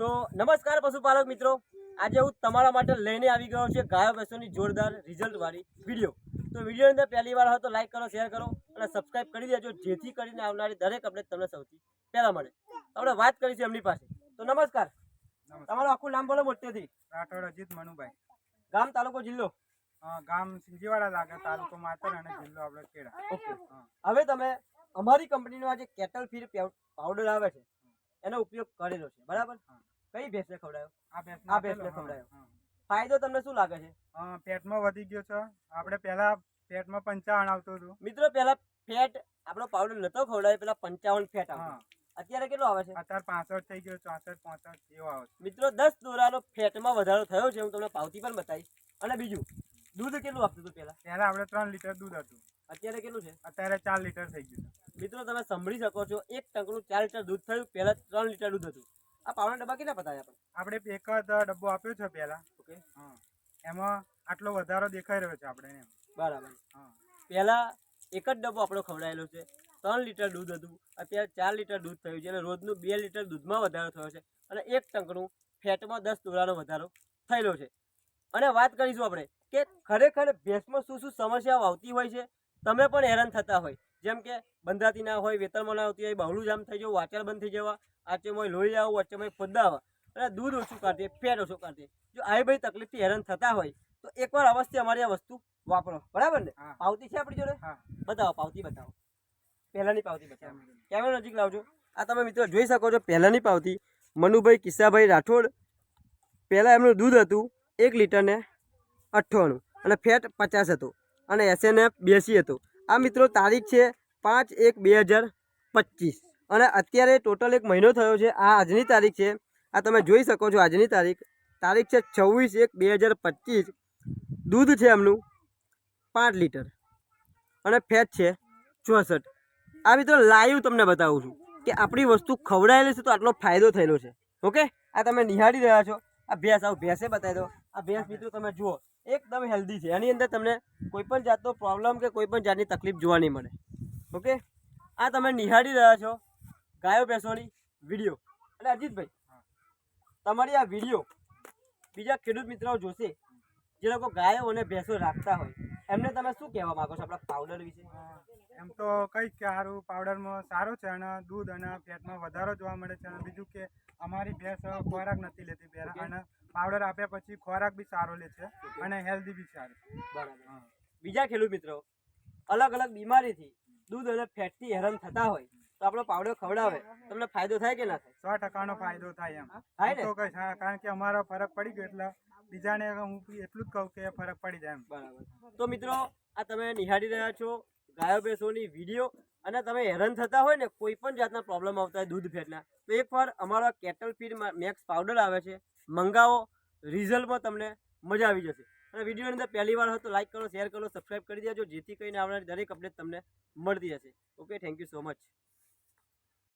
તો નમસ્કાર પશુપાલક મિત્રો. આજે હું તમારા માટે લઈને આવી ગયો છે ગાયો ભેંસોની જોરદાર રિઝલ્ટવાળી વીડિયો. તો વિડીયોની અંદર પહેલી વાર હોય તો લાઈક કરો શેર કરો અને સબસ્ક્રાઇબ કરી દેજો જેથી કરીને આવનારી દરેક અપડેટ તમને સૌથી પહેલાં મળે. આપણે વાત કરીશું એમની પાસે. તો નમસ્કાર. તમારું આખું નામ બોલો મોટેથી. રાઠોડ અજીત મનુભાઈ. ગામ તાલુકો જિલ્લો? ગામ સિંજીવાડા લાગે તાલુકો માતર અને જિલ્લો આપણે ખેડા. ઓકે. હવે તમે અમારી કંપનીનો આ જે કેટલ ફીડ પાવડર આવે છે? એનો ઉપયોગ કરેલો છે. બરાબર. કઈ ભેંસને ખવડાયો? આ ભેંસ આ ભેંસને ખવડાયો. ફાયદો તમને શું લાગે છે? હા. પેટમાં વધી ગયો છે. આપણે પહેલા પેટમાં પંચાવન આવતો હતો. મિત્રો પહેલા ફેટ આપણો પાવડર નતો ખવડાયો પેલા પંચાવન ફેટ હા. આવતો અત્યારે કેટલો આવે છે? અત્યારે પાસઠ થઈ ગયો ચોસઠ પોસઠ એવો આવે છે. મિત્રો દસ દોરાનો ફેટમાં વધારો થયો છે હું તમને પાવતી પણ બતાવીશ. અને બીજું દૂધ કેટલું આપતું હતું પહેલા પહેલા આપણે ત્રણ લીટર દૂધ હતું. અત્યારે કેટલું છે? અત્યારે ચાર લીટર થઈ ગયું મિત્રો તમે સાંભળી શકો છો એક ટંકનું ચાર લીટર દૂધ થયું પહેલા ત્રણ લીટર દૂધ હતું. આ પાવડા ડબ્બા કેટલા બતાવ્યા આપણે? આપણે એક જ ડબ્બો આપ્યો છે પહેલા. ઓકે. હા. એમાં આટલો વધારો દેખાઈ રહ્યો છે આપણે બરાબર. હા. પહેલા એક જ ડબ્બો આપણો ખવડાયેલો છે. ત્રણ લીટર દૂધ હતું. અત્યારે ચાર લીટર દૂધ થયું છે અને રોજનું બે લીટર દૂધમાં વધારો થયો છે. અને એક ટંકનું ફેટમાં દસ દોરાનો વધારો થયેલો છે. અને વાત કરીશું આપણે કે ખરેખર ભેંસમાં શું શું સમસ્યાઓ આવતી હોય છે? તમે પણ હેરાન થતા હોય. જેમ કે બંધાતી ના હોય વેતનમાં ના આવતી હોય બહુલું જામ થઈ જવું વાચર બંધ થઈ જવા આચેમાં લોહી આવું વચ્ચેમાં આવે. અને દૂધ ઓછું કાઢે ફેટ ઓછું કાઢે જો આવી બધી તકલીફથી હેરાન થતા હોય તો એકવાર અવશ્ય અમારી આ વસ્તુ વાપરો. બરાબર ને? પાવતી છે આપણી જોડે? બતાવો પાવતી બતાવો. પહેલાંની પાવતી બતાવો. કેમેરા નજીક લાવજો. આ તમે મિત્રો જોઈ શકો છો પહેલાંની પાવતી. મનુભાઈ કિસ્સાભાઈ રાઠોડ. પહેલાં એમનું દૂધ હતું એક લીટરને અઠ્ઠાણું. અને ફેટ પચાસ હતું. અને એસએનએફ બેસી હતું. આ મિત્રો તારીખ છે પાંચ એક બે હજાર પચીસ. અને અત્યારે ટોટલ એક મહિનો થયો છે. આ આજની તારીખ છે. આ તમે જોઈ શકો છો આજની તારીખ. તારીખ છે છવ્વીસ એક બે હજાર પચીસ. દૂધ છે એમનું પાંચ લીટર. અને ફેટ છે ચોસઠ. આ મિત્રો લાઈવ તમને બતાવું છું કે આપણી વસ્તુ ખવડાયેલી છે તો આટલો ફાયદો થયેલો છે. ઓકે? આ તમે નિહાળી રહ્યા છો. આ ભેંસ આવું ભેંસે બતાવી દો આ ભેંસ મિત્રો તમે જુઓ. એકદમ હેલ્ધી છે. એની અંદર તમને કોઈ પણ જાતનો પ્રોબ્લેમ કે કોઈ પણ જાતની તકલીફ જોવા નહીં મળે. ઓકે આ તમે નિહાળી રહ્યા છો ગાયો ભેંસોની વીડિયો અને અજીતભાઈ, તમારી આ વીડિયો બીજા ખેડૂત મિત્રો જોશે, જે લોકો ગાયો અને ભેંસો રાખતા હોય. એમને તમે શું કહેવા માંગો છો આપણા પાવડર વિશે? એમ તો કંઈક કે સારું પાવડરમાં સારો છે અને દૂધ અને ફેટમાં વધારો જોવા મળે છે અને બીજું કે અમારી ભેંસ ખોરાક નથી લેતી. પહેલા અને પાવડર આપ્યા પછી ખોરાક બી સારો લે છે અને હેલ્ધી બી સારું બરાબર. બીજા ખેડૂત મિત્રો અલગ અલગ બીમારીથી દૂધ અને ફેટથી હેરાન થતા હોય તો આપણો પાવડર ખવડાવે. તમને ફાયદો થાય કે ના થાય? સો ટકાનો ફાયદો થાય એમ. થાય ને? કારણ કે અમારો ફરક પડી ગયો એટલે બીજાને હું એટલું જ કહું કે ફરક પડી જાય બરાબર. તો મિત્રો, આ તમે નિહાળી રહ્યા છો ગાયો ભેંસોની વીડિયો. અને તમે હેરાન થતા હોય ને, કોઈ પણ જાતના પ્રોબ્લેમ આવતા હોય, દૂધ ફેટના તો એકવાર અમારા કેટલ ફીડ મેક્સ પાવડર આવે છે. મંગાવો, રિઝલ્ટમાં તમને મજા આવી જશે. અને વિડીયોની અંદર પહેલી વાર હોય તો લાઈક કરો શેર કરો સબસ્ક્રાઈબ કરી દેજો, જેથી કરીને આવનારી દરેક અપડેટ તમને મળતી જશે okay thank you so much